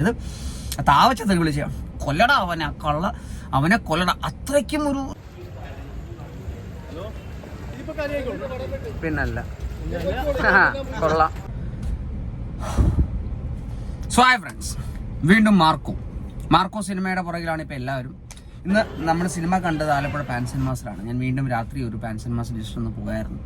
ഇത് താവച്ചത് വിളിച്ച കൊല്ലട അവനെ കള്ള അവനെ കൊല്ലട. അത്രയ്ക്കും ഒരു പിന്നല്ല. കൊള്ളാം. സോ ഫ്രണ്ട്സ് വീണ്ടും മാർക്കോ. മാർക്കോ സിനിമയുടെ പുറകിലാണ് ഇപ്പോൾ എല്ലാവരും. ഇന്ന് നമ്മൾ സിനിമ കണ്ടത് ആലപ്പുഴ പാൻ സിനിമാസിലാണ്. ഞാൻ വീണ്ടും രാത്രി ഒരു പാൻ സിനിമാസ് ജസ്റ്റ് ഒന്ന് പോയായിരുന്നു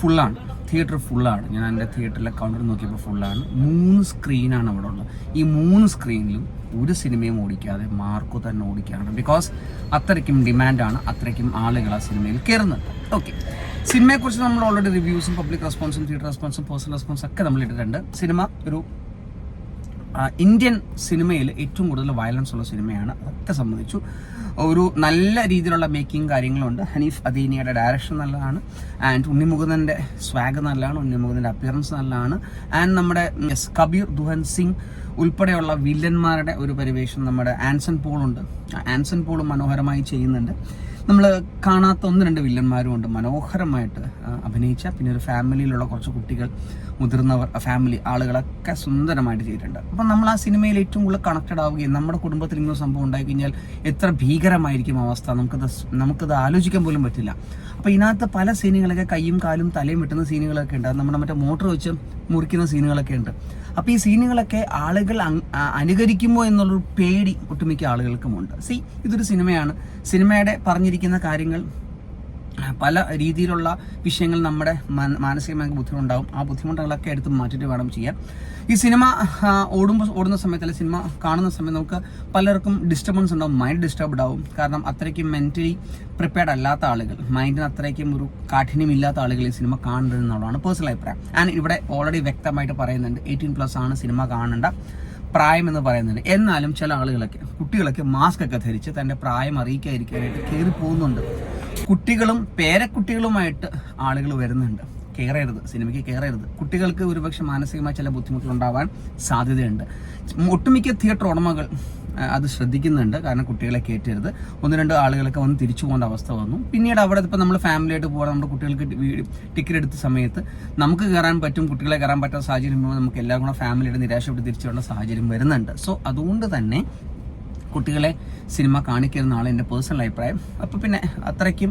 ഫുള്ളാണ് തിയേറ്റർ ഫുള്ളാണ് ഞാൻ എന്റെ തിയേറ്ററിലെ കൗണ്ടർ നോക്കിയപ്പോൾ ഫുള്ളാണ് മൂന്ന് സ്ക്രീനാണ് അവിടെ ഉള്ളത്. ഈ മൂന്ന് സ്ക്രീനിലും ഒരു സിനിമയും ഓടിക്കാതെ മാർക്കോ തന്നെ ഓടിക്കാറുണ്ട് ബിക്കോസ് അത്രയ്ക്കും ഡിമാൻഡാണ് അത്രയ്ക്കും ആളുകൾ ആ സിനിമയിൽ കയറുന്നത്. ഓക്കെ സിനിമയെക്കുറിച്ച് നമ്മൾ ഓൾറെഡി റിവ്യൂസും പബ്ലിക് റെസ്പോൺസും തിയേറ്റർ റെസ്പോൺസും പേഴ്സണൽ റെസ്പോൺസും ഒക്കെ നമ്മൾ ഇട്ടിട്ടുണ്ട്. സിനിമ ഒരു ഇന്ത്യൻ സിനിമയിൽ ഏറ്റവും കൂടുതൽ വയലൻസ് ഉള്ള സിനിമയാണ്. അതൊക്കെ സംബന്ധിച്ചു ഒരു നല്ല രീതിയിലുള്ള മേക്കിംഗ് കാര്യങ്ങളുണ്ട്. ഹനീഫ് അദീനിയുടെ ഡയറക്ഷൻ നല്ലതാണ്. ആൻഡ് ഉണ്ണിമുകുന്ദന്റെ സ്വാഗ് നല്ലതാണ്. ഉണ്ണിമുകുന്ദന്റെ അപ്പിയറൻസ് നല്ലതാണ്. ആൻഡ് നമ്മുടെ എസ് കബീർ ദുഹൻ സിംഗ് ഉൾപ്പെടെയുള്ള വില്ലന്മാരുടെ ഒരു പരിവേഷം നമ്മുടെ ആൻസൺ പോളുണ്ട് ആൻസൺ പോൾ മനോഹരമായി ചെയ്യുന്നുണ്ട്. നമ്മൾ കാണാത്ത ഒന്ന് രണ്ട് വില്ലന്മാരും ഉണ്ട്. മനോഹരമായിട്ട് അഭിനയിച്ച പിന്നെ ഒരു ഫാമിലിയിലുള്ള കുറച്ച് കുട്ടികൾ മുതിർന്നവർ ഫാമിലി ആളുകളൊക്കെ സുന്ദരമായിട്ട് ചെയ്തിട്ടുണ്ട്. അപ്പം നമ്മൾ ആ സിനിമയിൽ ഏറ്റവും കൂടുതൽ കണക്റ്റഡ് ആവുകയും നമ്മുടെ കുടുംബത്തിൽ ഇങ്ങനെ സംഭവം ഉണ്ടായി കഴിഞ്ഞാൽ എത്ര ഭീകരമായിരിക്കും അവസ്ഥ? നമുക്കത് നമുക്കത് ആലോചിക്കാൻ പോലും പറ്റില്ല. അപ്പോൾ ഇതിനകത്ത് പല സീനുകളൊക്കെ കൈയും കാലും തലയും വെട്ടുന്ന സീനുകളൊക്കെ ഉണ്ട്. നമ്മുടെ മറ്റേ മോട്ടർ വെച്ച് മുറിക്കുന്ന സീനുകളൊക്കെ ഉണ്ട്. അപ്പോൾ ഈ സീനുകളൊക്കെ ആളുകൾ അനുകരിക്കുമോ എന്നുള്ളൊരു പേടി ഒട്ടുമിക്ക ആളുകൾക്കുമുണ്ട് സി ഇതൊരു സിനിമയാണ്. സിനിമയുടെ പറഞ്ഞിരിക്കുന്ന കാര്യങ്ങൾ പല രീതിയിലുള്ള വിഷയങ്ങൾ നമ്മുടെ മാനസികമായ ബുദ്ധിമുട്ടുണ്ടാവും. ആ ബുദ്ധിമുട്ടുകളൊക്കെ എടുത്ത് മാറ്റിയിട്ട് വേണം ചെയ്യാൻ. ഈ സിനിമ ഓടുമ്പോൾ ഓടുന്ന സമയത്ത് അല്ലെങ്കിൽ സിനിമ കാണുന്ന സമയത്ത് നമുക്ക് പലർക്കും ഡിസ്റ്റർബൻസ് ഉണ്ടാവും മൈൻഡ് ഡിസ്റ്റർബ്ഡ് ആവും. കാരണം അത്രയ്ക്കും മെന്റലി പ്രിപ്പയർഡ് അല്ലാത്ത ആളുകൾ മൈൻഡിന് അത്രയ്ക്കും ഒരു കാഠിന്യമില്ലാത്ത ആളുകൾ ഈ സിനിമ കാണരുത് എന്നുള്ളതാണ് പേഴ്സണൽ അഭിപ്രായം. ആൻഡ് ഇവിടെ ഓൾറെഡി വ്യക്തമായിട്ട് പറയുന്നുണ്ട് എയ്റ്റീൻ പ്ലസ് ആണ് സിനിമ കാണേണ്ട പ്രായം എന്ന് പറയുന്നുണ്ട്. എന്നാലും ചില ആളുകളൊക്കെ കുട്ടികളൊക്കെ മാസ്ക് ഒക്കെ ധരിച്ച് തന്റെ പ്രായം അറിയിക്കാതിരിക്കാനായിട്ട് കയറി പോകുന്നുണ്ട്. കുട്ടികളും പേരക്കുട്ടികളുമായിട്ട് ആളുകൾ വരുന്നുണ്ട്. കയറരുത് സിനിമയ്ക്ക് കയറരുത് കുട്ടികൾക്ക് ഒരുപക്ഷെ മാനസികമായ ചില ബുദ്ധിമുട്ടുകൾ ഉണ്ടാവാൻ സാധ്യതയുണ്ട് ഒട്ടുമിക്ക തിയേറ്റർ ഉടമകൾ അത് ശ്രദ്ധിക്കുന്നുണ്ട്. കാരണം കുട്ടികളെ കയറ്റരുത് ഒന്ന് രണ്ട് ആളുകളൊക്കെ വന്ന് തിരിച്ചു പോകേണ്ട അവസ്ഥ വന്നു. പിന്നീട് അവിടെ ഇപ്പോൾ നമ്മൾ ഫാമിലിയായിട്ട് പോകാൻ നമ്മുടെ കുട്ടികൾക്ക് ടിക്കറ്റ് എടുത്ത സമയത്ത് നമുക്ക് കയറാൻ പറ്റും കുട്ടികളെ കയറാൻ പറ്റാത്ത സാഹചര്യം നമുക്ക് എല്ലാവരും കൂടെ ഫാമിലിയുടെ നിരാശപ്പെട്ട് തിരിച്ചു വരേണ്ട സാഹചര്യം വരുന്നുണ്ട്. സോ അതുകൊണ്ട് തന്നെ കുട്ടികളെ സിനിമ കാണിക്കുന്നതാണ് എന്റെ പേഴ്സണൽ അഭിപ്രായം. അപ്പോൾ പിന്നെ അത്രയ്ക്കും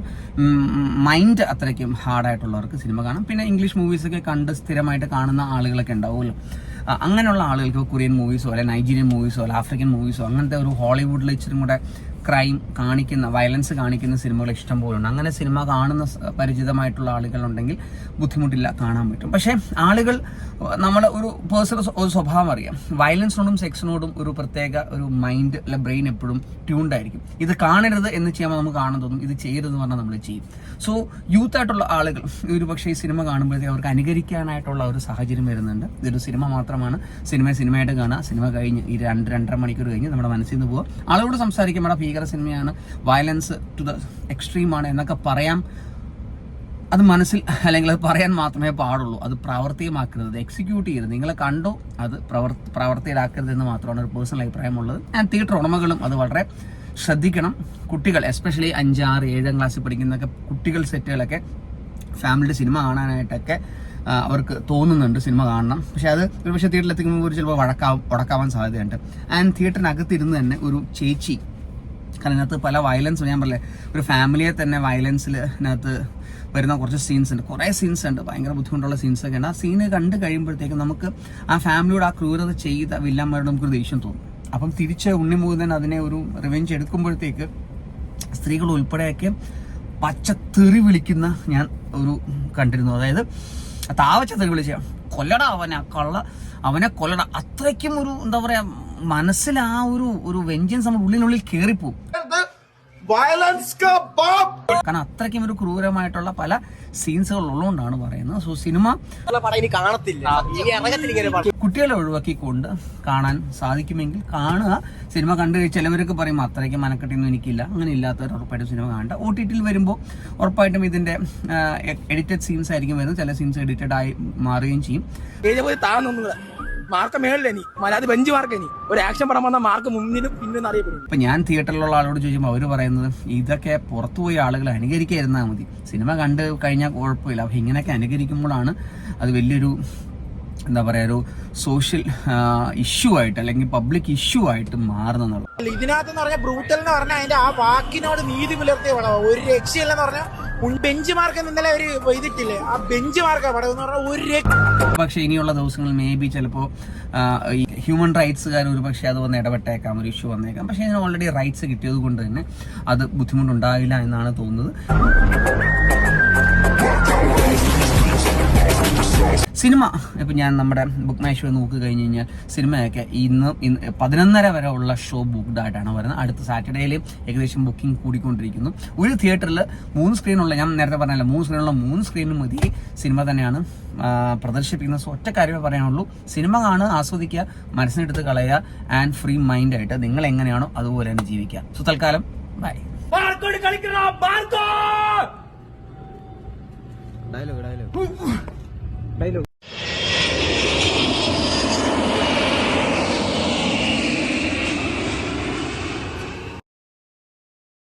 മൈൻഡ് അത്രയ്ക്കും ഹാർഡായിട്ടുള്ളവർക്ക് സിനിമ കാണാം. പിന്നെ ഇംഗ്ലീഷ് മൂവീസൊക്കെ കണ്ട് സ്ഥിരമായിട്ട് കാണുന്ന ആളുകളൊക്കെ ഉണ്ടാവുമല്ലോ. അങ്ങനെയുള്ള ആളുകൾക്ക് കൊറിയൻ മൂവീസോ അല്ലെ നൈജീരിയൻ മൂവീസോ അല്ലെ ആഫ്രിക്കൻ മൂവീസോ അങ്ങനത്തെ ഒരു ഹോളിവുഡിൽ ഇച്ചിരി കൂടെ ക്രൈം കാണിക്കുന്ന വയലൻസ് കാണിക്കുന്ന സിനിമകൾ ഇഷ്ടം പോലുണ്ട്. അങ്ങനെ സിനിമ കാണുന്ന പരിചിതമായിട്ടുള്ള ആളുകളുണ്ടെങ്കിൽ ബുദ്ധിമുട്ടില്ല കാണാൻ പറ്റും. പക്ഷേ ആളുകൾ നമ്മൾ ഒരു പേഴ്സണൽ ഒരു സ്വഭാവം അറിയാം. വയലൻസിനോടും സെക്സിനോടും ഒരു പ്രത്യേക ഒരു മൈൻഡ് അല്ലെ ബ്രെയിൻ എപ്പോഴും ട്യൂൺഡ് ആയിരിക്കും. ഇത് കാണരുത് എന്ന് ചെയ്യുമ്പോൾ നമുക്ക് കാണാൻ തോന്നും ഇത് ചെയ്യരുതെന്ന് പറഞ്ഞാൽ നമ്മൾ ചെയ്യും. സോ യൂത്ത് ആയിട്ടുള്ള ആളുകൾ ഒരു പക്ഷേ ഈ സിനിമ കാണുമ്പോഴത്തേക്ക് അവർക്ക് അനുകരിക്കാനായിട്ടുള്ള ഒരു സാഹചര്യം വരുന്നുണ്ട്. ഇതൊരു സിനിമ മാത്രമാണ്. സിനിമ സിനിമയായിട്ട് കാണുക. സിനിമ കഴിഞ്ഞ് ഈ രണ്ട് രണ്ടര മണിക്കൂർ കഴിഞ്ഞ് നമ്മുടെ മനസ്സിൽ നിന്ന് പോവുക. ആളുകളോട് സംസാരിക്കുമ്പോൾ ഭീകര സിനിമയാണ്. വയലൻസ് ടു ദ എക്സ്ട്രീമാണ് എന്നൊക്കെ പറയാം. അത് മനസ്സിൽ അല്ലെങ്കിൽ അത് പറയാൻ മാത്രമേ പാടുള്ളൂ. അത് പ്രാവർത്തികമാക്കരുത്. എക്സിക്യൂട്ട് ചെയ്യരുത്. നിങ്ങൾ കണ്ടോ അത് പ്രവർത്തി പ്രാവർത്തികരാക്കരുത് എന്ന് മാത്രമാണ് ഒരു പേഴ്സണൽ അഭിപ്രായമുള്ളത്. ഞാൻ തിയേറ്റർ ഉടമകളും അത് വളരെ ശ്രദ്ധിക്കണം. കുട്ടികൾ എസ്പെഷ്യലി അഞ്ചാറ് ഏഴാം ക്ലാസ്സിൽ പഠിക്കുന്നൊക്കെ കുട്ടികൾ സെറ്റുകളൊക്കെ ഫാമിലിയുടെ സിനിമ കാണാനായിട്ടൊക്കെ അവർക്ക് തോന്നുന്നുണ്ട് സിനിമ കാണണം. പക്ഷെ അത് ഒരു പക്ഷേ തിയേറ്ററിൽ എത്തിക്കുമ്പോൾ ഒരു ചിലപ്പോൾ വഴക്കാവും ഉടക്കാവാൻ സാധ്യതയുണ്ട്. ആൻഡ് തിയേറ്ററിനകത്തിരുന്ന് തന്നെ ഒരു ചേച്ചി കാരണം ഇതിനകത്ത് പല വയലൻസ് ഞാൻ പറഞ്ഞില്ലേ ഒരു ഫാമിലിയെ തന്നെ വയലൻസിൽ ഇതിനകത്ത് വരുന്ന കുറച്ച് സീൻസ് ഉണ്ട്. കുറേ സീൻസ് ഉണ്ട്. ഭയങ്കര ബുദ്ധിമുട്ടുള്ള സീൻസ് ഒക്കെ ഉണ്ട്. ആ സീന് കണ്ട് കഴിയുമ്പോഴത്തേക്കും നമുക്ക് ആ ഫാമിലിയോട് ആ ക്രൂരത ചെയ്ത വില്ലന്മാരോട് നമുക്കൊരു ദേഷ്യം തോന്നും. അപ്പം തിരിച്ച് ഉണ്ണിമുകുന്ദൻ അതിനെ ഒരു റിവെഞ്ച് എടുക്കുമ്പോഴത്തേക്ക് സ്ത്രീകൾ ഉൾപ്പെടെയൊക്കെ പച്ച തെറി വിളിക്കുന്ന ഞാൻ ഒരു കണ്ടിരുന്നു. അതായത് താവച്ച തെറി വിളിച്ച കൊല്ലട അവനെ കള്ള അവനെ കൊല്ലട. അത്രയ്ക്കും ഒരു എന്താ പറയാ മനസ്സിൽ ആ ഒരു ഒരു വെഞ്ചൻസ് നമ്മുടെ ഉള്ളിനുള്ളിൽ കയറിപ്പോവും കാരണം അത്രയ്ക്കും ഒരു ക്രൂരമായിട്ടുള്ള പല സീൻസുകൾ ഉള്ളതുകൊണ്ടാണ് പറയുന്നത്. സോ സിനിമ കാണത്തില്ല. കുട്ടികളെ ഒഴിവാക്കിക്കൊണ്ട് കാണാൻ സാധിക്കുമെങ്കിൽ കാണുക. സിനിമ കണ്ടു ചിലവരൊക്കെ പറയും അത്രയ്ക്ക് മനക്കെട്ടിയൊന്നും എനിക്കില്ല. അങ്ങനെ ഇല്ലാത്തവർ ഉറപ്പായിട്ടും സിനിമ കാണണ്ട. ഒ ടി ടിയിൽ വരുമ്പോൾ ഉറപ്പായിട്ടും ഇതിന്റെ എഡിറ്റഡ് സീൻസ് ആയിരിക്കും വരുന്നത്. ചില സീൻസ് എഡിറ്റഡ് ആയി മാറുകയും ചെയ്യും. മാർക്ക് മേളിൽ ഇനി. മലയാളി ബെഞ്ച് മാർക്ക് ഇനി. ഒരു ആക്ഷൻ പടം വന്ന മാർക്ക് മുന്നിലും പിന്നിലും അറിയപ്പെടും ഇപ്പൊ ഞാൻ തിയേറ്ററിലുള്ള ആളോട് ചോദിക്കുമ്പോൾ അവർ പറയുന്നത് ഇതൊക്കെ പുറത്തുപോയി ആളുകൾ അനുകരിക്കാതിരുന്നാൽ മതി. സിനിമ കണ്ട് കഴിഞ്ഞാൽ കുഴപ്പമില്ല. അപ്പൊ ഇങ്ങനെയൊക്കെ അനുകരിക്കുമ്പോഴാണ് അത് വലിയൊരു എന്താ പറയാ ഒരു സോഷ്യൽ ഇഷ്യൂ ആയിട്ട് അല്ലെങ്കിൽ പബ്ലിക് ഇഷ്യൂ ആയിട്ട് മാറുന്നുള്ളത് ഇതിനകത്ത് പറഞ്ഞാൽ ബ്രൂട്ടൽ എന്ന് പറഞ്ഞാൽ അതിന്റെ ആ വാക്കിനോട് നീതി പുലർത്തിയ പടം ഒരു രക്ഷയില്ലെന്ന് പറഞ്ഞാൽ ബെഞ്ച് മാർക്ക് ഇന്നലെ ഒരു ഇതിട്ടില്ലേ? ആ ബെഞ്ച് മാർക്ക് പടം ഇനിയുള്ള ദിവസങ്ങളിൽ മേ ബി ചിലപ്പോൾ ഹ്യൂമൻ റൈറ്റ്സുകാർ ഒരു പക്ഷേ അത് വന്ന് ഇടപെട്ടേക്കാം ഒരു ഇഷ്യൂ വന്നേക്കാം. പക്ഷെ ഇതിന് ഓൾറെഡി റൈറ്റ്സ് കിട്ടിയത് കൊണ്ട് തന്നെ അത് ബുദ്ധിമുട്ടുണ്ടാവില്ല എന്നാണ് തോന്നുന്നത്. സിനിമ. ഇപ്പം ഞാൻ നമ്മുടെ ബുക്ക് മൈ ഷോ നോക്കി കഴിഞ്ഞ് കഴിഞ്ഞാൽ സിനിമയൊക്കെ ഇന്ന് ഇന്ന് പതിനൊന്നര വരെ ഉള്ള ഷോ ബുക്ക്ഡ് ആയിട്ടാണ് വരുന്നത്. അടുത്ത സാറ്റർഡേയിൽ ഏകദേശം ബുക്കിംഗ് കൂടിക്കൊണ്ടിരിക്കുന്നു. ഒരു തിയേറ്ററിൽ മൂന്ന് സ്ക്രീനുള്ള ഞാൻ നേരത്തെ പറഞ്ഞല്ലോ മൂന്ന് സ്ക്രീനുള്ള മൂന്ന് സ്ക്രീനും മതി. സിനിമ തന്നെയാണ് പ്രദർശിപ്പിക്കുന്നത്. സോ ഒറ്റ കാര്യമേ പറയാനുള്ളൂ. സിനിമ കാണുക ആസ്വദിക്കുക മനസ്സിനെടുത്ത് കളയുക ആൻഡ് ഫ്രീ മൈൻഡ് ആയിട്ട് നിങ്ങൾ എങ്ങനെയാണോ അതുപോലെ തന്നെ ജീവിക്കുക. സോ തൽക്കാലം ബൈ ഡയലോഗ് ഡയലോഗ് bailo